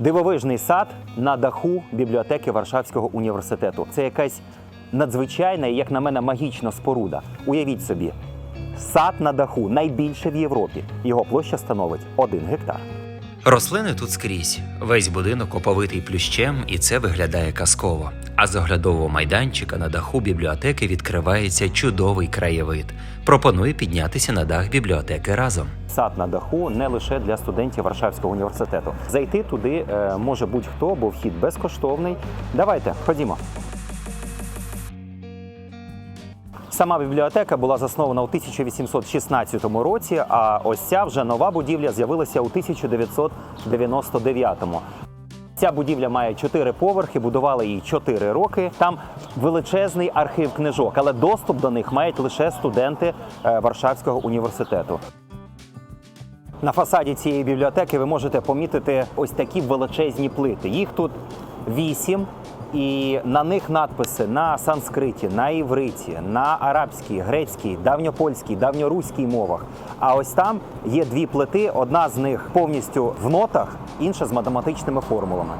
Дивовижний сад на даху бібліотеки Варшавського університету. Це якась надзвичайна і, як на мене, магічна споруда. Уявіть собі, сад на даху найбільше в Європі. Його площа становить один гектар. Рослини тут скрізь. Весь будинок оповитий плющем, і це виглядає казково. А з оглядового майданчика на даху бібліотеки відкривається чудовий краєвид. Пропоную піднятися на дах бібліотеки разом. Сад на даху не лише для студентів Варшавського університету. Зайти туди е, може будь-хто, бо вхід безкоштовний. Давайте, ходімо. Сама бібліотека була заснована у 1816 році, а ось ця вже нова будівля з'явилася у 1999-му. Ця будівля має чотири поверхи, будували її чотири роки. Там величезний архів книжок, але доступ до них мають лише студенти е, Варшавського університету. На фасаді цієї бібліотеки ви можете помітити ось такі величезні плити. Їх тут вісім, і на них надписи на санскриті, на івриті, на арабській, грецькій, давньопольській, давньоруській мовах. А ось там є дві плити. Одна з них повністю в нотах, інша з математичними формулами.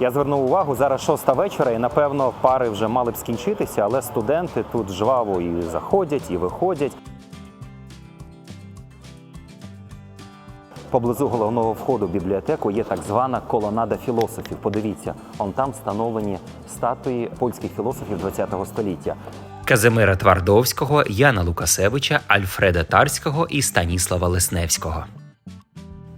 Я звернув увагу, зараз шоста вечора, і напевно пари вже мали б скінчитися, але студенти тут жваво і заходять, і виходять. Поблизу головного входу в бібліотеку є так звана колонада філософів. Подивіться, он там встановлені статуї польських філософів ХХ століття. Казимира Твардовського, Яна Лукасевича, Альфреда Тарського і Станіслава Лесневського.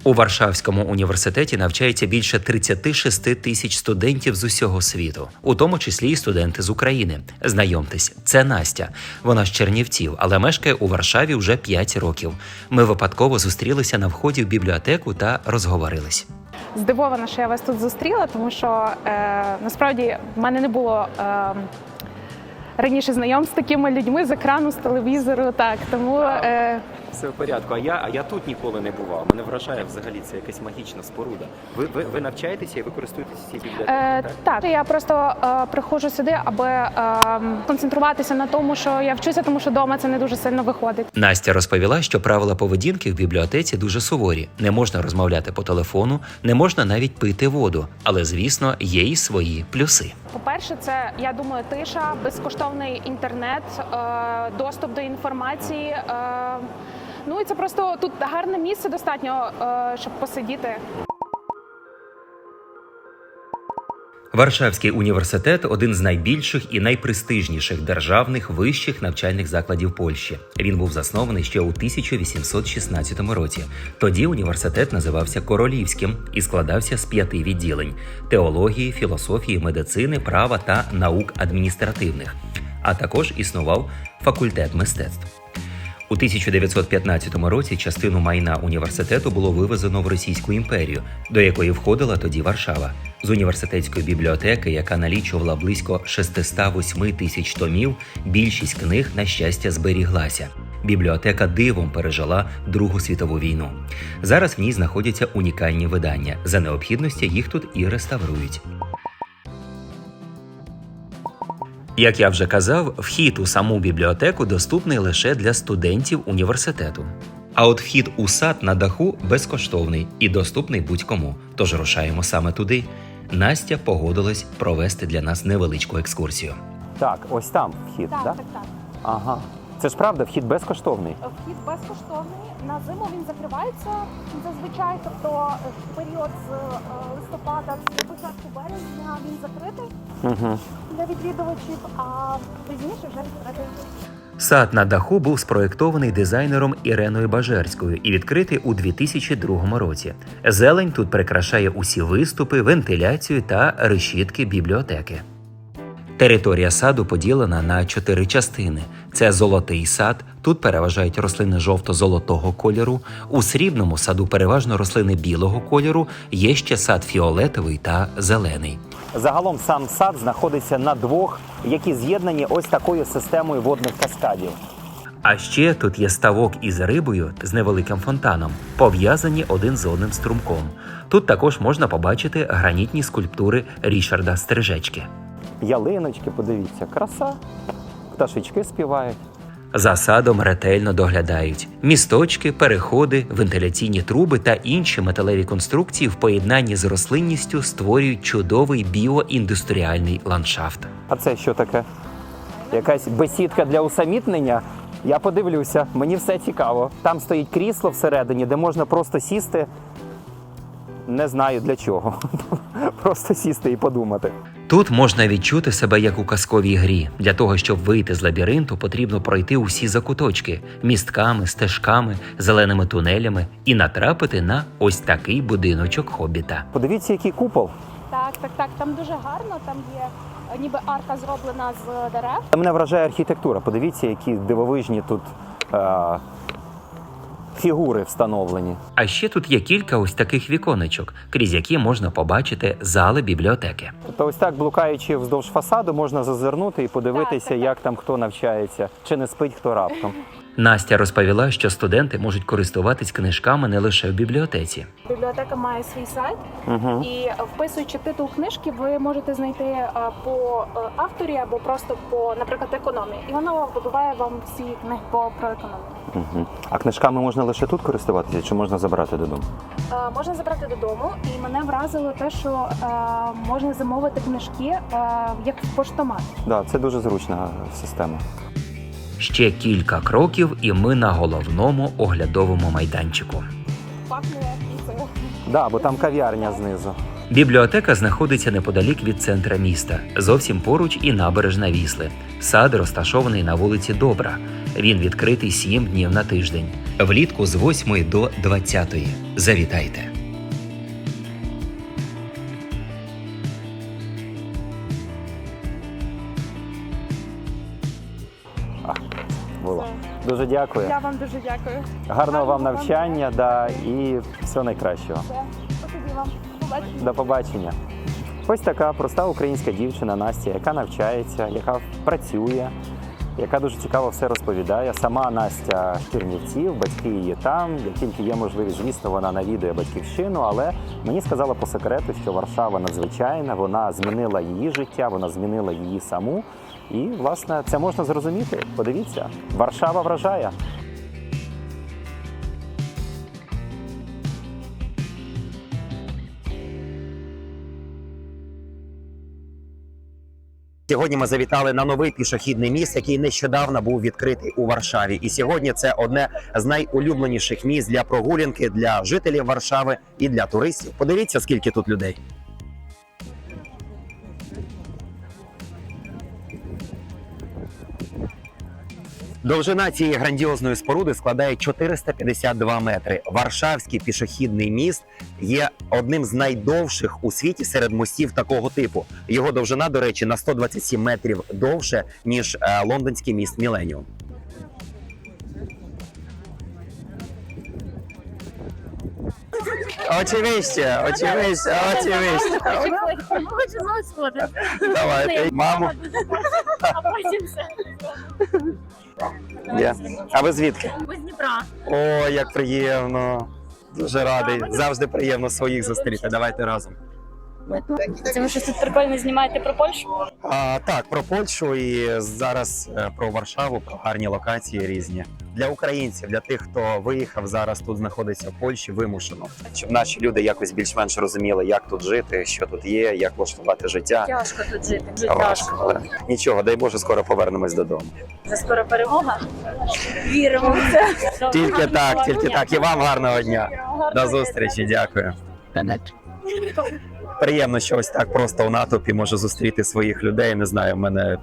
У Варшавському університеті навчається більше 36 тисяч студентів з усього світу, у тому числі і студенти з України. Знайомтесь, це Настя. Вона з Чернівців, але мешкає у Варшаві вже 5 років. Ми випадково зустрілися на вході в бібліотеку та розговорились. здивована, що я вас тут зустріла, тому що е, насправді в мене не було е, раніше знайомств з такими людьми з екрану, з телевізору. Так тому е, Все в порядку. А я, а я тут ніколи не бував. Мене вражає взагалі це якась магічна споруда. Ви, ви, ви навчаєтеся і ви користуєтеся цією бібліотекою? е, так я просто е, приходжу сюди, аби е, концентруватися на тому, що я вчуся, тому що вдома це не дуже сильно виходить. Настя розповіла, що правила поведінки в бібліотеці дуже суворі. Не можна розмовляти по телефону, не можна навіть пити воду. Але звісно, є й свої плюси. По-перше, це я думаю, тиша, безкоштовний інтернет, е, доступ до інформації. Е, ну і це просто тут гарне місце достатньо, е, щоб посидіти. Варшавський університет один з найбільших і найпрестижніших державних вищих навчальних закладів Польщі. Він був заснований ще у 1816 році. Тоді університет називався Королівським і складався з п'яти відділень: теології, філософії, медицини, права та наук адміністративних. А також існував факультет мистецтв. У 1915 році частину майна університету було вивезено в Російську імперію, до якої входила тоді Варшава. З університетської бібліотеки, яка налічувала близько 608 тисяч томів, більшість книг, на щастя, зберіглася. Бібліотека дивом пережила Другу світову війну. Зараз в ній знаходяться унікальні видання. За необхідності їх тут і реставрують. Як я вже казав, вхід у саму бібліотеку доступний лише для студентів університету. А от вхід у сад на даху безкоштовний і доступний будь-кому. Тож рушаємо саме туди. Настя погодилась провести для нас невеличку екскурсію. Так, ось там вхід, так? так, так. Ага. Це ж правда, вхід безкоштовний. Вхід безкоштовний. На зиму він закривається зазвичай, тобто в період з е, листопада до початку березня він закритий Угу. для відвідувачів, а пізніше вже відкритий. Сад на даху був спроєктований дизайнером Іреною Бажерською і відкритий у 2002 році. Зелень тут прикрашає усі виступи, вентиляцію та решітки бібліотеки. Територія саду поділена на чотири частини: це золотий сад. Тут переважають рослини жовто-золотого кольору. У срібному саду переважно рослини білого кольору. Є ще сад фіолетовий та зелений. Загалом сам сад знаходиться на двох, які з'єднані ось такою системою водних каскадів. А ще тут є ставок із рибою з невеликим фонтаном, пов'язані один з одним струмком. Тут також можна побачити гранітні скульптури Рішарда Стрижечки. Ялиночки, подивіться, краса. Пташечки співають. За садом ретельно доглядають місточки, переходи, вентиляційні труби та інші металеві конструкції в поєднанні з рослинністю створюють чудовий біоіндустріальний ландшафт. А це що таке? Якась бесідка для усамітнення? Я подивлюся, мені все цікаво. Там стоїть крісло всередині, де можна просто сісти. Не знаю для чого. Просто сісти і подумати. Тут можна відчути себе як у казковій грі. Для того, щоб вийти з лабіринту, потрібно пройти усі закуточки містками, стежками, зеленими тунелями і натрапити на ось такий будиночок хобіта. Подивіться, який купол. Так, так, так. Там дуже гарно. Там є е, ніби арка зроблена з дерев. Мене вражає архітектура. Подивіться, які дивовижні тут е- фігури встановлені. А ще тут є кілька ось таких віконечок, крізь які можна побачити зали бібліотеки. Тобто, ось так, блукаючи вздовж фасаду, можна зазирнути і подивитися, Так, так, так. як там хто навчається, чи не спить хто раптом. Настя розповіла, що студенти можуть користуватись книжками не лише в бібліотеці. Бібліотека має свій сайт, Угу. і е, вписуючи титул книжки, ви можете знайти е, по е, авторі або просто по, наприклад, економії. І воно вибиває вам всі книги по про економію. Угу. А книжками можна лише тут користуватися, чи можна забрати додому? Е, Можна забрати додому, і мене вразило те, що е, можна замовити книжки е, як в поштомат. Да, це дуже зручна система. Ще кілька кроків, і ми на головному оглядовому майданчику. Пахне піцею. Да, бо там кав'ярня знизу. Бібліотека знаходиться неподалік від центра міста, зовсім поруч і набережна Вісли. Сад розташований на вулиці Добра. Він відкритий 7 днів на тиждень. Влітку з 8 до 20. Завітайте. Було. Дуже дякую. Я вам дуже дякую. Гарного вам гарного вам навчання, да, і всього найкращого. Все, спасибі вам. Побачення. До побачення. Ось така проста українська дівчина Настя, яка навчається, яка працює, яка дуже цікаво все розповідає. Сама Настя з Чернівців, батьки її там. Як тільки є можливість, звісно, вона навідує батьківщину. Але мені сказала по секрету, що Варшава надзвичайна, вона змінила її життя, вона змінила її саму. І, власне, це можна зрозуміти. Подивіться, Варшава вражає. Сьогодні ми завітали на новий пішохідний міст, який нещодавно був відкритий у Варшаві. І сьогодні це одне з найулюбленіших місць для прогулянки для жителів Варшави і для туристів. Подивіться, скільки тут людей. Довжина цієї грандіозної споруди складає 452 метри. Варшавський пішохідний міст є одним з найдовших у світі серед мостів такого типу. Його довжина, до речі, на 127 метрів довше ніж е, лондонський міст Міленіум. Очевидно, очевидно, очевидно. Хочу знову сходити. Давайте, маму. А потім все. А ви звідки? Ми з Дніпра. О, як приємно. Дуже радий. Завжди приємно своїх зустріти. Давайте разом. Це ви щось тут прикольно знімаєте про Польщу? А, так, про Польщу і зараз е, про Варшаву, про гарні локації різні. Для українців, для тих, хто виїхав зараз, тут знаходиться в Польщі, вимушено. Щоб наші люди якось більш-менш розуміли, як тут жити, що тут є, як влаштувати життя. Тяжко тут жити. Жити Важко, але нічого, дай Боже, скоро повернемось додому. Це скоро перемога. Віримо в це. Тільки так, тільки так. І вам гарного дня. До зустрічі, дякую. Приємно, що ось так просто у натовпі можу зустріти своїх людей. Не знаю, в мене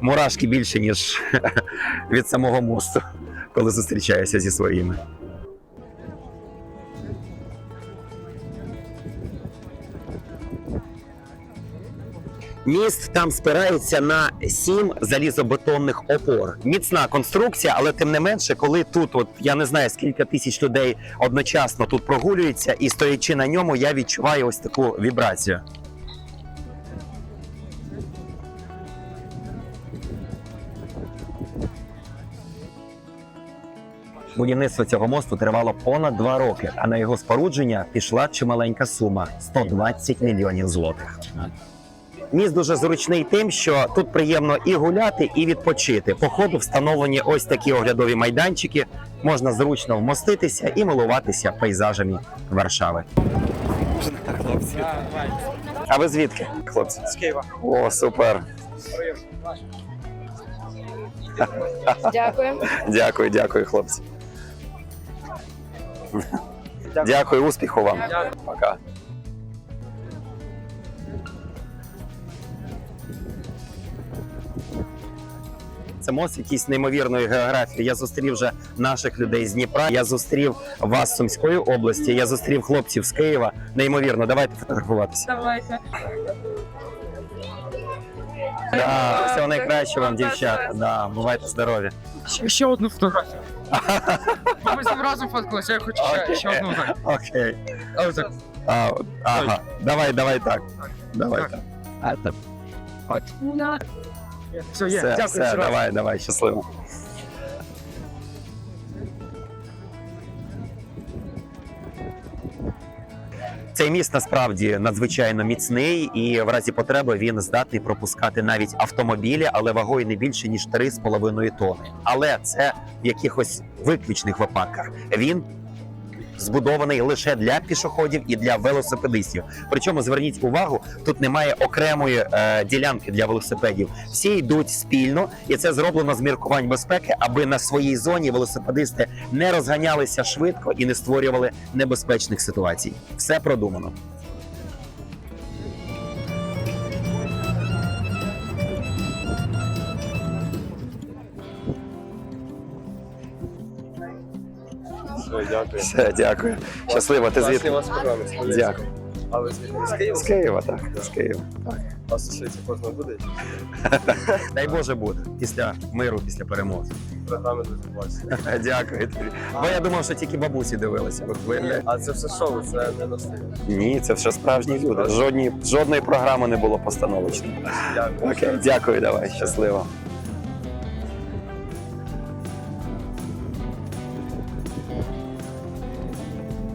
мурашки більше, ніж від самого мосту, коли зустрічаюся зі своїми. Міст там спирається на сім залізобетонних опор. Міцна конструкція, але тим не менше, коли тут, от я не знаю скільки тисяч людей одночасно тут прогулюється, і стоячи на ньому, я відчуваю ось таку вібрацію. Будівництво цього мосту тривало понад два роки, а на його спорудження пішла чималенька сума 120 мільйонів злотих. Міст дуже зручний тим, що тут приємно і гуляти, і відпочити. По ходу встановлені ось такі оглядові майданчики. Можна зручно вмоститися і милуватися пейзажами Варшави. Хлопці. А ви звідки, хлопці? З Києва. О, супер. Дякую. Дякую, дякую, хлопці. Дякую, успіху вам. Пока. Це мост якийсь неймовірної географії. Я зустрів вже наших людей з Дніпра. Я зустрів вас з Сумської області. Я зустрів хлопців з Києва. Неймовірно, давайте фотографуватися. Давайте. Да, всього найкращого вам, дівчата. Да, бувайте здорові. Ще, ще одну фотографію. Ми з ним разом фоткалися, я хочу ще, ще одну так. Окей. А, ага. Давай, давай так. Давай Так. так. А, так. Все, є. Все, Дякую все, давай, давай, щасливо. Цей міст насправді надзвичайно міцний, і в разі потреби він здатний пропускати навіть автомобілі, але вагою не більше ніж 3,5 тонни. Але це в якихось виключних випадках. Він збудований лише для пішоходів і для велосипедистів. Причому зверніть увагу, тут немає окремої е, ділянки для велосипедів. Всі йдуть спільно, і це зроблено з міркувань безпеки, аби на своїй зоні велосипедисти не розганялися швидко і не створювали небезпечних ситуацій. Все продумано. Все, дякую. Щасливо, ти звідки? Дякую. А ви звідки? З Києва? З Києва, так. З Києва. А сушиці можна буде? Дай Боже буде після миру, після перемоги. Програми дуже класні. Дякую тобі. Бо я думав, що тільки бабусі дивилися. А це все шоу, це не настояще. Ні, це все справжні люди. Жодні, жодної програми не було постановочної. Дякую. Окей, дякую, давай, щасливо.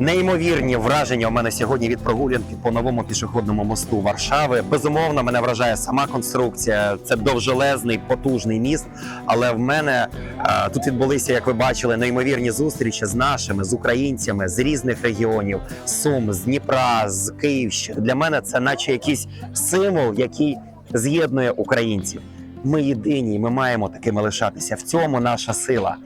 Неймовірні враження у мене сьогодні від прогулянки по новому пішохідному мосту Варшави. Безумовно, мене вражає сама конструкція. Це довжелезний, потужний міст. Але в мене е, тут відбулися, як ви бачили, неймовірні зустрічі з нашими, з українцями з різних регіонів, Сум, з Дніпра, з Київщини. Для мене це наче якийсь символ, який з'єднує українців. Ми єдині, ми маємо такими лишатися. В цьому наша сила.